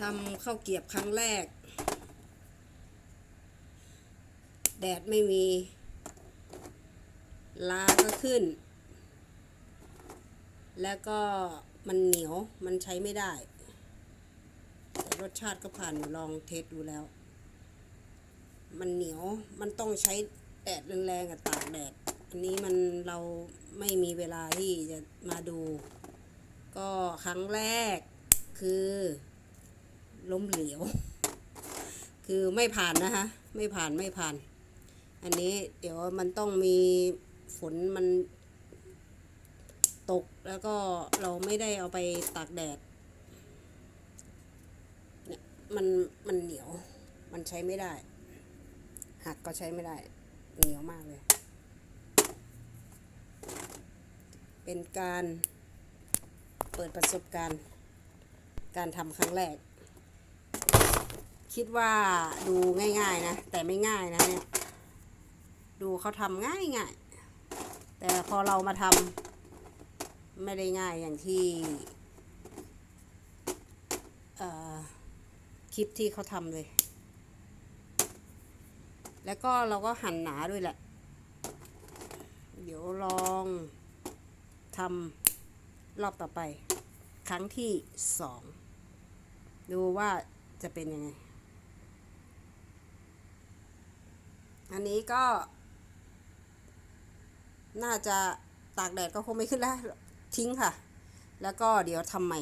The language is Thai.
ทำข้าวเกียบครั้งแรก แดดไม่มี ลาก็ขึ้น แล้วก็มันเหนียวมันใช้ไม่ได้ รสชาติก็ผ่านลองเทสดูแล้ว มันเหนียวมันต้องใช้แดดแรงๆกับตากแดด อันนี้มันเราไม่มีเวลาที่จะมาดู ก็ครั้งแรกคือ ล้มเหลว คือไม่ผ่านนะคะไม่ผ่านไม่ผ่าน อันนี้เดี๋ยวมันต้องมีฝนมันตกแล้วก็เราไม่ได้เอาไปตากแดดเนี่ยมันมันเหนียว มันใช้ไม่ได้ หักก็ใช้ไม่ได้ เหนียวมากเลย เป็นการเปิดประสบการณ์ การทำครั้งแรก คิดว่าดูง่าย ๆ นะ แต่ไม่ง่ายนะเนี่ย ดูเขาทำง่ายง่ายแต่พอเรามาทำไม่ได้ง่ายอย่างที่คลิปที่เขาทำเลย แล้วก็เราก็หั่นหนาด้วยแหละ เดี๋ยวลองทำรอบต่อไป ครั้งที่สอง ดูว่าจะเป็นยังไง อันนี้ก็ น่าจะตากแดดก็คงไม่ขึ้นแล้ว ทิ้งค่ะ แล้วก็เดี๋ยวทำใหม่